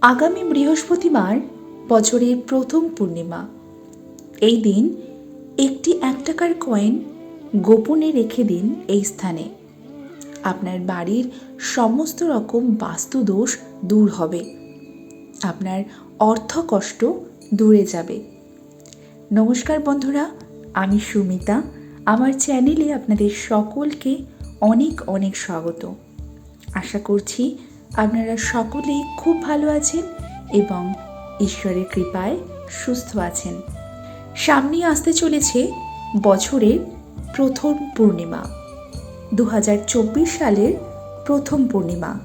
আগামী বৃহস্পতিবার বছরের প্রথম পূর্ণিমা। এই দিন একটি এক টাকার কয়েন গোপনে রেখে দিন এই স্থানে। আপনার বাড়ির সমস্ত রকম বাস্তুদোষ দূর হবে। আপনার অর্থ কষ্ট দূরে যাবে। নমস্কার বন্ধুরা, আমি সুমিতা। আমার চ্যানেলে আপনাদের সকলকে অনেক অনেক স্বাগত। আশা করছি আপনারা সকলেই খুব ভালো আছেন এবং ঈশ্বরের কৃপায় সুস্থ আছেন। সামনে আসতে চলেছে বছরের প্রথম পূর্ণিমা দু হাজার চব্বিশ সালের প্রথম পূর্ণিমা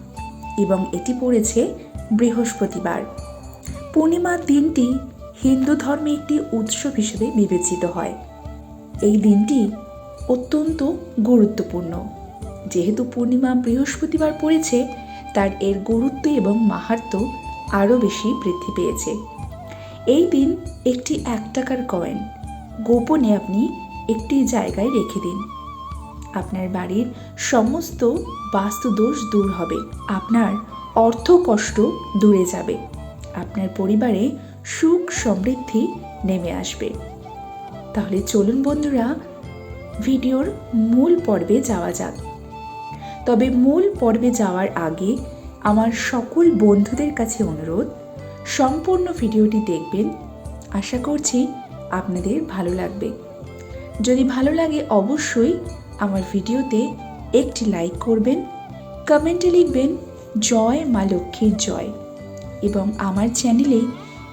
এবং এটি পড়েছে বৃহস্পতিবার। পূর্ণিমার দিনটি হিন্দু ধর্মে একটি উৎসব হিসেবে বিবেচিত হয়। এই দিনটি অত্যন্ত গুরুত্বপূর্ণ। যেহেতু পূর্ণিমা বৃহস্পতিবার পড়েছে তার এর গুরুত্ব এবং মাহাত্ম আরও বেশি বৃদ্ধি পেয়েছে। এই দিন একটি এক টাকার কয়েন গোপনে আপনি একটি জায়গায় রেখে দিন। আপনার বাড়ির সমস্ত বাস্তুদোষ দূর হবে। আপনার অর্থ কষ্ট দূরে যাবে। আপনার পরিবারে সুখ সমৃদ্ধি নেমে আসবে। তাহলে চলুন বন্ধুরা, ভিডিওর মূল পর্বে যাওয়া যাক। তবে মূল পর্বে যাওয়ার আগে আমার সকল বন্ধুদের কাছে অনুরোধ, সম্পূর্ণ ভিডিওটি দেখবেন। আশা করছি আপনাদের ভালো লাগবে। যদি ভালো লাগে অবশ্যই আমার ভিডিওতে একটি লাইক করবেন, কমেন্টে লিখবেন, জয় মা লক্ষ্মীর জয়। এবং আমার চ্যানেলে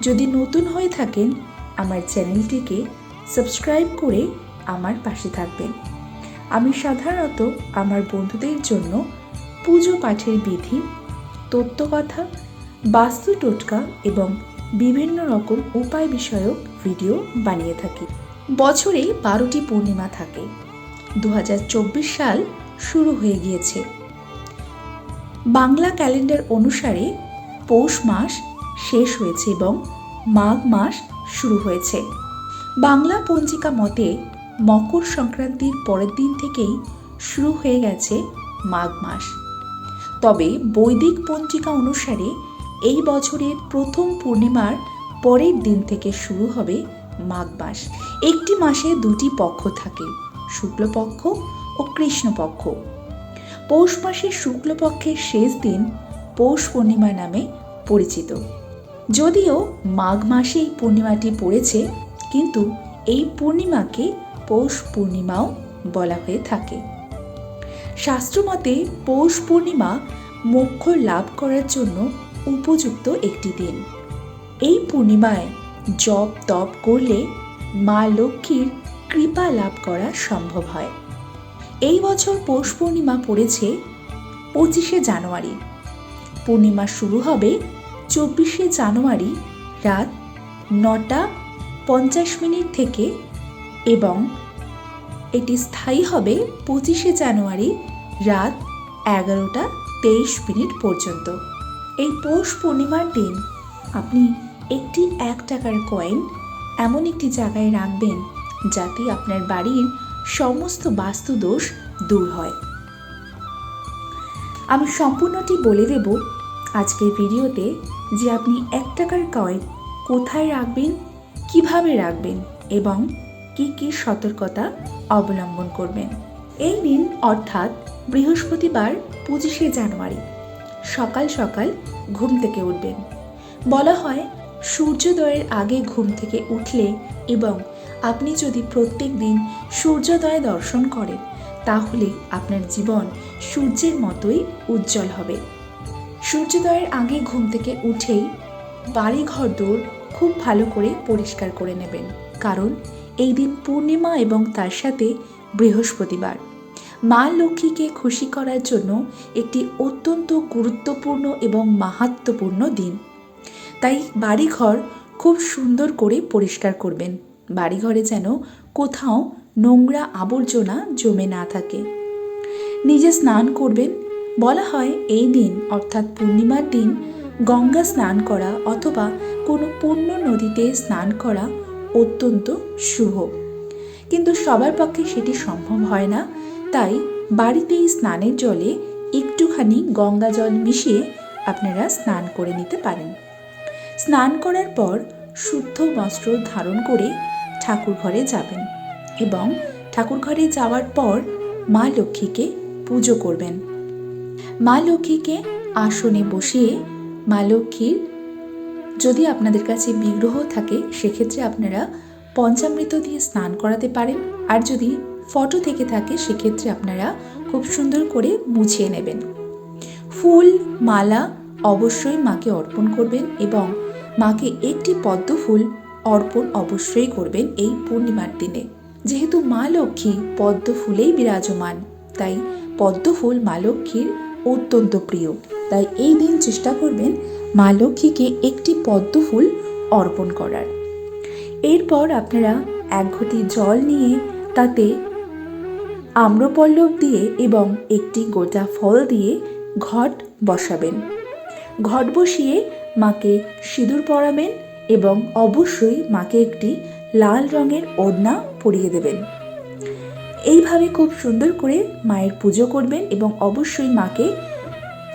যদি নতুন হয়ে থাকেন, আমার চ্যানেলটিকে সাবস্ক্রাইব করে আমার পাশে থাকবেন। আমি সাধারণত আমার বন্ধুদের জন্য পুজো পাঠের বিধি, তত্ত্বকথা, বাস্তু টোটকা এবং বিভিন্ন রকম উপায় বিষয়ক ভিডিও বানিয়ে থাকি। বছরে বারোটি পূর্ণিমা থাকে। দু হাজার চব্বিশ সাল শুরু হয়ে গিয়েছে। বাংলা ক্যালেন্ডার অনুসারে পৌষ মাস শেষ হয়েছে এবং মাঘ মাস শুরু হয়েছে। বাংলা পঞ্জিকা মতে মকর সংক্রান্তির পরের দিন থেকেই শুরু হয়ে গেছে মাঘ মাস। তবে বৈদিক পঞ্জিকা অনুসারে এই বছরের প্রথম পূর্ণিমার পরের দিন থেকে শুরু হবে মাঘ মাস। একটি মাসে দুটি পক্ষ থাকে, শুক্লপক্ষ ও কৃষ্ণপক্ষ। পৌষ মাসের শুক্লপক্ষের শেষ দিন পৌষ পূর্ণিমা নামে পরিচিত। যদিও মাঘ মাসে এই পূর্ণিমাটি পড়েছে, কিন্তু এই পূর্ণিমাকে পৌষ পূর্ণিমাও বলা হয়ে থাকে। শাস্ত্রমতে পৌষ পূর্ণিমা মোক্ষ লাভ করার জন্য উপযুক্ত একটি দিন। এই পূর্ণিমায় জপ তপ করলে মা লক্ষ্মীর কৃপা লাভ করা সম্ভব হয়। এই বছর পৌষ পূর্ণিমা পড়েছে পঁচিশে জানুয়ারি। পূর্ণিমা শুরু হবে চব্বিশে জানুয়ারি রাত নটা পঞ্চাশ মিনিট থেকে এবং এটি স্থায়ী হবে পঁচিশে জানুয়ারি রাত এগারোটা তেইশ মিনিট পর্যন্ত। এই পৌষ পূর্ণিমার দিন আপনি একটি এক টাকার কয়েন এমন একটি জায়গায় রাখবেন যাতে আপনার বাড়ির সমস্ত বাস্তুদোষ দূর হয়। আমি সম্পূর্ণটি বলে দেব আজকের ভিডিওতে যে আপনি এক টাকার কয়েন কোথায় রাখবেন, কীভাবে রাখবেন এবং কি কি সতর্কতা অবলম্বন করবেন। এই দিন, অর্থাৎ বৃহস্পতিবার, পঁচিশে জানুয়ারি, সকাল সকাল ঘুম থেকে উঠবেন। বলা হয়, সূর্যোদয়ের আগে ঘুম থেকে উঠলে এবং আপনি যদি প্রত্যেক দিন সূর্যোদয় দর্শন করেন, তাহলে আপনার জীবন সূর্যের মতোই উজ্জ্বল হবে। সূর্যোদয়ের আগে ঘুম থেকে উঠেই বাড়ি ঘর দৌড় খুব ভালো করে পরিষ্কার করে নেবেন। কারণ এই দিন পূর্ণিমা এবং তার সাথে বৃহস্পতিবার। মা লক্ষ্মীকে খুশি করার জন্য একটি অত্যন্ত গুরুত্বপূর্ণ এবং মাহাত্মপূর্ণ দিন। তাই বাড়িঘর খুব সুন্দর করে পরিষ্কার করবেন। বাড়িঘরে যেন কোথাও নোংরা আবর্জনা জমে না থাকে। নিজে স্নান করবেন। বলা হয় এই দিন, অর্থাৎ পূর্ণিমার দিন, গঙ্গা স্নান করা অথবা কোনো পূর্ণ নদীতে স্নান করা অত্যন্ত শুভ। কিন্তু সবার পক্ষে সেটি সম্ভব হয় না। তাই বাড়িতেই স্নানের জলে একটুখানি গঙ্গা জল মিশিয়ে আপনারা স্নান করে নিতে পারেন। স্নান করার পর শুদ্ধ বস্ত্র ধারণ করে ঠাকুর ঘরে যাবেন এবং ঠাকুর ঘরে যাওয়ার পর মা লক্ষ্মীকে পুজো করবেন। মা লক্ষ্মীকে আসনে বসিয়ে মা লক্ষ্মীর যদি আপনাদের কাছে বিগ্রহ থাকে, সেক্ষেত্রে আপনারা পঞ্চামৃত দিয়ে স্নান করাতে পারেন। আর যদি ফটো থেকে থাকে, সেক্ষেত্রে আপনারা খুব সুন্দর করে মুছিয়ে নেবেন। ফুল, মালা অবশ্যই মাকে অর্পণ করবেন এবং মাকে একটি পদ্ম ফুল অর্পণ অবশ্যই করবেন এই পূর্ণিমার দিনে। যেহেতু মা লক্ষ্মী পদ্ম ফুলেই বিরাজমান, তাই পদ্ম ফুল মা লক্ষ্মীর অত্যন্ত প্রিয়। তাই এই দিন চেষ্টা করবেন মা লক্ষ্মীকে একটি পদ্ম ফুল অর্পণ করার। এরপর আপনারা এক ঘটি জল নিয়ে তাতে আম্রপল্লব দিয়ে এবং একটি গোটা ফল দিয়ে ঘট বসাবেন। ঘট বসিয়ে মাকে সিঁদুর পরাবেন এবং অবশ্যই মাকে একটি লাল রঙের ওড়না পরিয়ে দেবেন। এইভাবে খুব সুন্দর করে মায়ের পুজো করবেন এবং অবশ্যই মাকে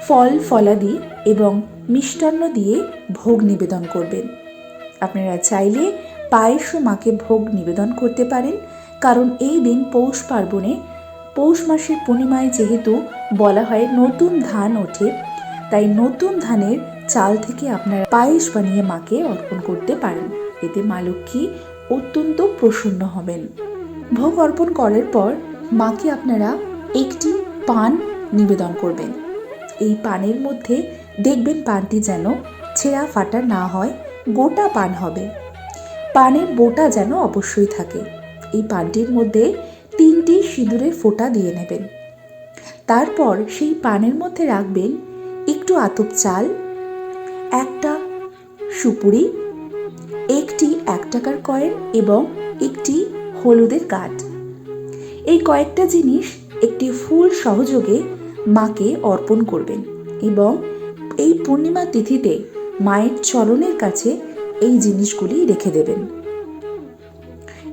ফল ফলাদি এবং মিষ্টান্ন দিয়ে ভোগ নিবেদন করবেন। আপনারা চাইলে পায়েসও মাকে ভোগ নিবেদন করতে পারেন, কারণ এই দিন পৌষ পার্বণে পৌষ মাসের পূর্ণিমায় যেহেতু বলা হয় নতুন ধান ওঠে, তাই নতুন ধানের চাল থেকে আপনারা পায়েস বানিয়ে মাকে অর্পণ করতে পারেন। এতে মা লক্ষ্মী অত্যন্ত প্রসন্ন হবেন। ভোগ অর্পণ করার পর মাকে আপনারা একটি পান নিবেদন করবেন। এই পানের মধ্যে দেখবেন পানটি যেন ছেঁড়া ফাটা না হয়, গোটা পান হবে। পানের বোটা যেন অবশ্যই থাকে। এই পানটির মধ্যে তিনটি সিঁদুরের ফোঁটা দিয়ে নেবেন। তারপর সেই পানের মধ্যে রাখবেন একটু আতপ চাল, একটা সুপুরি, একটি এক টাকার কয়েন এবং একটি হলুদের কাঠ। এই কয়েকটা জিনিস একটি ফুল সহযোগে মাকে অর্পণ করবেন এবং এই পূর্ণিমা তিথিতে মায়ের চরণের কাছে এই জিনিসগুলি রেখে দেবেন।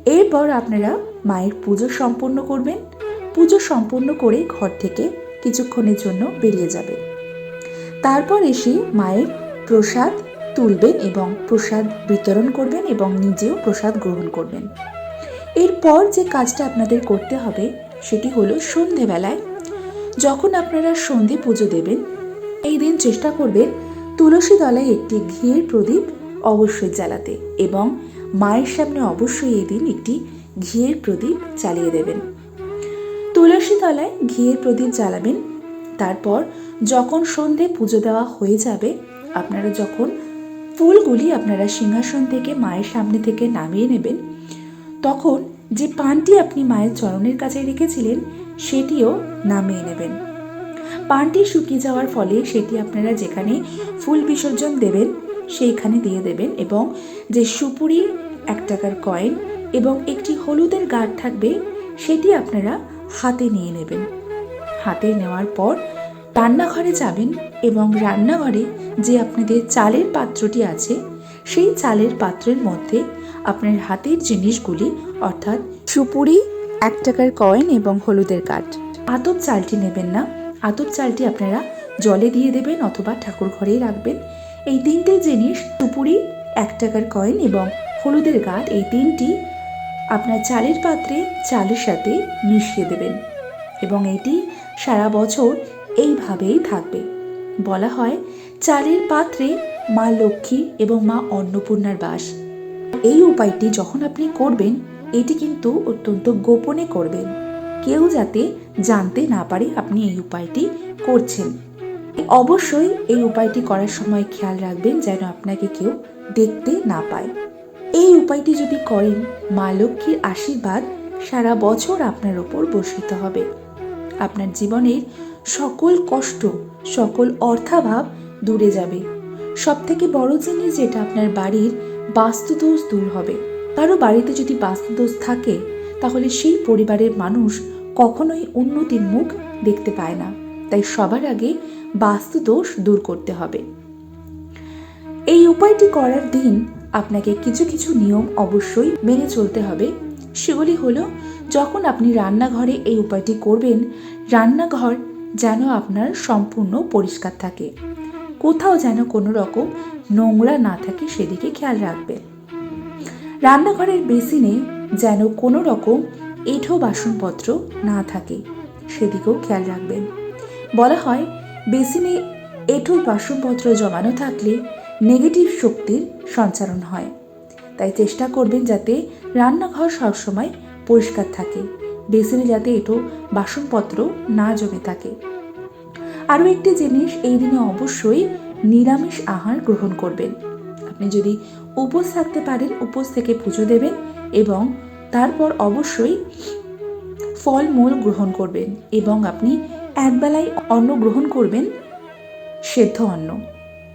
এরপর আপনারা মায়ের পুজো সম্পন্ন করবেন। পুজো সম্পন্ন করে ঘর থেকে কিছুক্ষণের জন্য বেরিয়ে যাবেন। তারপর এসে মায়ের প্রসাদ তুলবেন এবং প্রসাদ বিতরণ করবেন এবং নিজেও প্রসাদ গ্রহণ করবেন। এরপর যে কাজটা আপনাদের করতে হবে সেটি হলো সন্ধেবেলায় যখন আপনারা সন্ধে পুজো দেবেন, এই দিন চেষ্টা করবেন তুলসী তলায় একটি ঘিয়ের প্রদীপ অবশ্যই জ্বালাতে এবং মায়ের সামনে অবশ্যই এই দিন একটি ঘিয়ের প্রদীপ জ্বালিয়ে দেবেন। তুলসী তলায় ঘিয়ের প্রদীপ জ্বালাবেন, তারপর যখন সন্ধে পুজো দেওয়া হয়ে যাবে, আপনারা যখন ফুলগুলি আপনারা সিংহাসন থেকে মায়ের সামনে থেকে নামিয়ে নেবেন, তখন যে পানটি আপনি মায়ের চরণের কাছে রেখেছিলেন সেটিও নামিয়ে নেবেন। পানটি শুকিয়ে যাওয়ার ফলে সেটি আপনারা যেখানে ফুল বিসর্জন দেবেন, সেইখানে দিয়ে দেবেন এবং যে সুপুরি এক টাকার কয়েন এবং একটি হলুদের গাঢ় থাকবে, সেটি আপনারা হাতে নিয়ে নেবেন। হাতে নেওয়ার পর রান্নাঘরে যাবেন এবং রান্নাঘরে যে আপনাদের চালের পাত্রটি আছে, সেই চালের পাত্রের মধ্যে আপনার হাতের জিনিসগুলি, অর্থাৎ সুপুরি এক টাকার কয়েন এবং হলুদের কাঠ। আতপ চালটি নেবেন না। আতপ চালটি আপনারা জলে দিয়ে দেবেন অথবা ঠাকুর ঘরেই রাখবেন। এই তিনটে জিনিস সুপুরি এক টাকার কয়েন এবং হলুদের গাঁট এই তিনটি আপনার চালের পাত্রে চালের সাথে মিশিয়ে দেবেন এবং এটি সারা বছর এইভাবেই থাকবে। বলা হয় চালের পাত্রে মা লক্ষ্মী এবং মা অন্নপূর্ণার বাস। এই উপায়টি যখন আপনি করবেন এটি কিন্তু অত্যন্ত গোপনে করবেন। কেউ যাতে জানতে না পারে আপনি এই উপায়টি করছেন। অবশ্যই এই উপায়টি করার সময় খেয়াল রাখবেন যেন আপনাকে কেউ দেখতে না পায়। এই উপায়টি যদি করেন, মা লক্ষ্মীর আশীর্বাদ সারা বছর আপনার ওপর বর্ষিত হবে। আপনার জীবনের সকল কষ্ট, সকল অর্থাভাব দূরে যাবে। সব থেকে বড় জিনিস যেটা আপনার বাড়ির বাস্তুদোষ দূর হবে। কারও বাড়িতে যদি বাস্তুদোষ থাকে, তাহলে সেই পরিবারের মানুষ কখনোই উন্নতির মুখ দেখতে পায় না। তাই সবার আগে বাস্তুদোষ দূর করতে হবে। এই উপায়টি করার দিন আপনাকে কিছু কিছু নিয়ম অবশ্যই মেনে চলতে হবে। সেগুলি হলো, যখন আপনি রান্নাঘরে এই উপায়টি করবেন, রান্নাঘর যেন আপনার সম্পূর্ণ পরিষ্কার থাকে। কোথাও যেন কোনো রকম নোংরা না থাকে, সেদিকে খেয়াল রাখবেন। রান্নাঘরের বেসিনে যেন কোনো রকম এঁঠো বাসনপত্র না থাকে, সেদিকেও খেয়াল রাখবেন। বলা হয়, বেসিনে এঁঠো বাসনপত্র জমানো থাকলে নেগেটিভ শক্তির সঞ্চারণ হয়। তাই চেষ্টা করবেন যাতে রান্নাঘর সবসময় পরিষ্কার থাকে, বেসিনে যাতে এঁঠো বাসনপত্র না জমে থাকে। আরও একটি জিনিস এই দিনে অবশ্যই নিরামিষ আহার গ্রহণ করবেন। আপনি যদি উপোস থাকতে পারেন, উপোস থেকে পুজো দেবেন এবং তারপর অবশ্যই ফলমূল গ্রহণ করবেন এবং আপনি একবেলায় অন্ন গ্রহণ করবেন, সেদ্ধ অন্ন।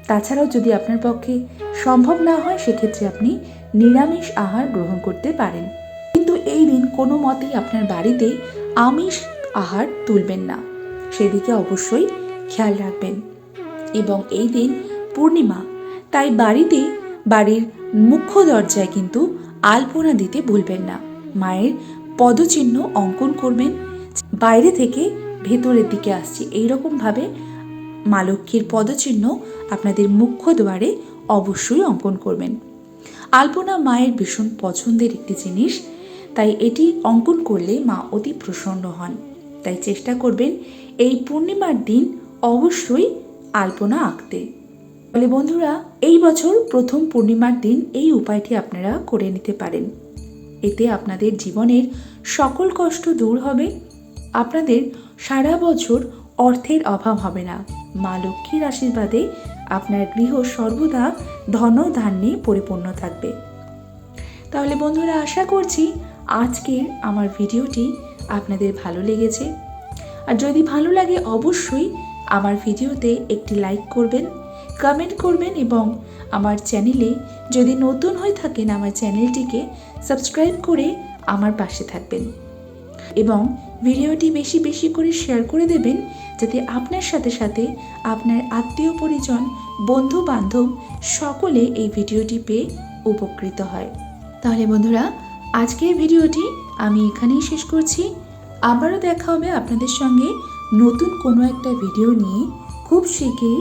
তাছাড়াও যদি আপনার পক্ষে সম্ভব না হয়, সেক্ষেত্রে আপনি নিরামিষ আহার গ্রহণ করতে পারেন। কিন্তু এই দিন কোনো মতেই আপনার বাড়িতে আমিষ আহার তুলবেন না। সেদিকে অবশ্যই খেয়াল রাখবেন। এবং এই দিন পূর্ণিমা, তাই বাড়িতে বাড়ির মুখ্য দরজায় কিন্তু আলপনা দিতে ভুলবেন না। মায়ের পদচিহ্ন অঙ্কন করবেন। বাইরে থেকে ভেতরের দিকে আসছে। এইরকমভাবে মা লক্ষ্মীর পদচিহ্ন আপনাদের মুখ্য দ্বারে অবশ্যই অঙ্কন করবেন। আলপনা মায়ের ভীষণ পছন্দের একটি জিনিস, তাই এটি অঙ্কন করলে মা অতি প্রসন্ন হন। তাই চেষ্টা করবেন এই পূর্ণিমার দিন অবশ্যই আলপনা আঁকতে। বলে বন্ধুরা এই বছর প্রথম পূর্ণিমার দিন এই উপায়টি আপনারা করে নিতে পারেন। এতে আপনাদের জীবনের সকল কষ্ট দূর হবে। আপনাদের সারা বছর অর্থের অভাব হবে না। মা লক্ষ্মীর আশীর্বাদে আপনার গৃহ সর্বদা ধন ধান্যে পরিপূর্ণ থাকবে। তাহলে বন্ধুরা, আশা করছি আজকের আমার ভিডিওটি আপনাদের ভালো লেগেছে। আর যদি ভালো লাগে, অবশ্যই আমার ভিডিওতে একটি লাইক করবেন। কমেন্ট করবেন এবং আমার চ্যানেলে যদি নতুন হয়ে থাকেন আমার চ্যানেলটিকে সাবস্ক্রাইব করে আমার পাশে থাকবেন। এবং ভিডিওটি বেশি বেশি করে শেয়ার করে দেবেন যাতে আপনার সাথে সাথে আপনার আত্মীয় পরিজন বন্ধু বান্ধব সকলে এই ভিডিওটি পেয়ে উপকৃত হয়। তাহলে বন্ধুরা, আজকের ভিডিওটি আমি এখানেই শেষ করছি। আবারও দেখা হবে আপনাদের সঙ্গে নতুন কোনো একটা ভিডিও নিয়ে। খুব শীঘ্রই